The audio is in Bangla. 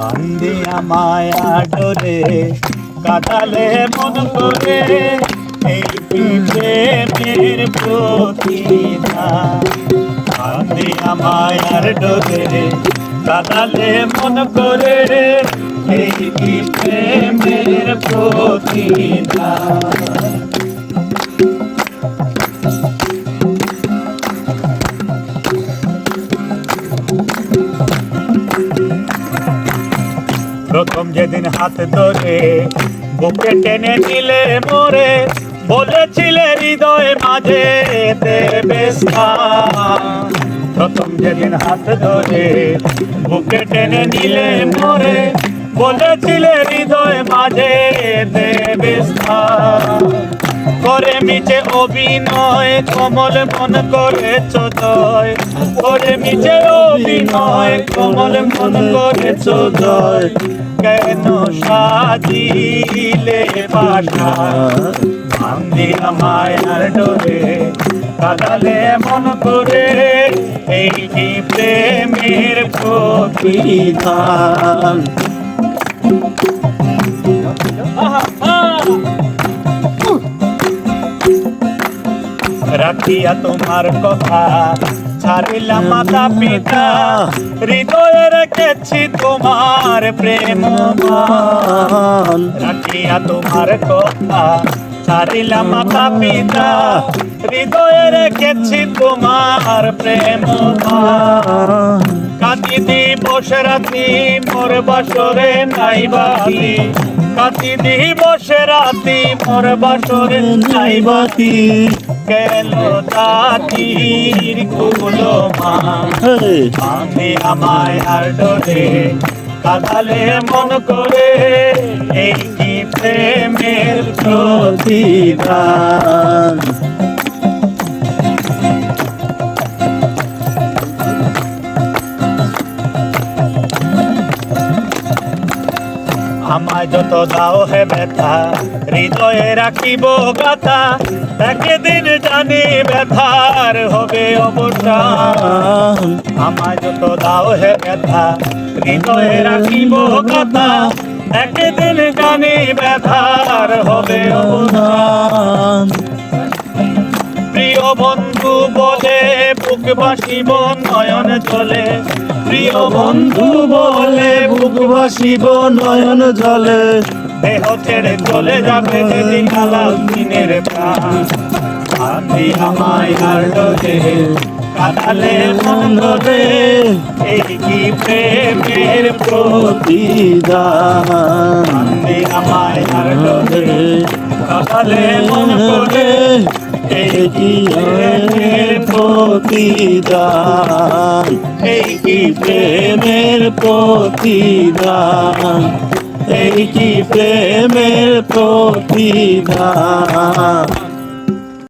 কান্দিয়া মায়া ডোরে কাটালে মন করে। এই প্রেমের প্রতিদান কান্দিয়া মায়ার ডোরে কাটালে মন করে। এই প্রেমের প্রতিদান প্রথম যেদিন হাত ধরে বুকে টেনে নিলে মোরে, বলেছিলে হৃদয় মাঝে প্রথম যেদিন হাত ধরে বুকে টেনে নিলে মোরে, বলেছিলে হৃদয় মাঝে। করে মিছে অভিনয়, কমল মন করেছ জয়। করে মিছে অভিনয়, কমল মন করেছ জয়। কেন সাজিলে পাশা ভাঙ্গিয়া মায়ার ডোরে কাদালে মন করে এই কি প্রেমের আহা। রাখিয়া তোমার কথা ছাড়িলাম মাতা পিতা হৃদয়ে রেখেছি তোমার প্রেম। রাখিয়া তোমার কথা ছাড়িলাম মাতা পিতা হৃদয়ে রেখেছি তোমার প্রেম। কাতি দিবস রাতি মোর বাসরে নাই কাতি দিবস রাতি মোর বাসরে নাই বাতি। কেন তাতির কুলো মা। আমি আমায় আর ডরে কাদালে মন করে এই কি প্রেমের প্রতিদান? আমায় যত দাও হে ব্যথা, হৃদয়ে রাখিব গাথা। একদিন জানি ব্যথার হবে অবসান আমায় যত দাও হে ব্যথা, হৃদয়ে রাখিব গাথা। একদিন জানি ব্যথার হবে অবসান প্রিয় বন্ধু বলে, বুক বাসিব নয়ন চলে প্রিয় বন্ধু বলে বুক বাসিব নয়ন জলে। দেহ ছেড়ে চলে যাবে যেদিন দিনের প্রাণ। আন্দি আমায় আর ডোলে কাটালে মন ধরে এই কি প্রেমের প্রতিদান? আমায় আর ডোলে কাটালে মন করে এই কি প্রেমের প্রতিদান? প্রতিদান এই কি প্রেমের প্রতিদান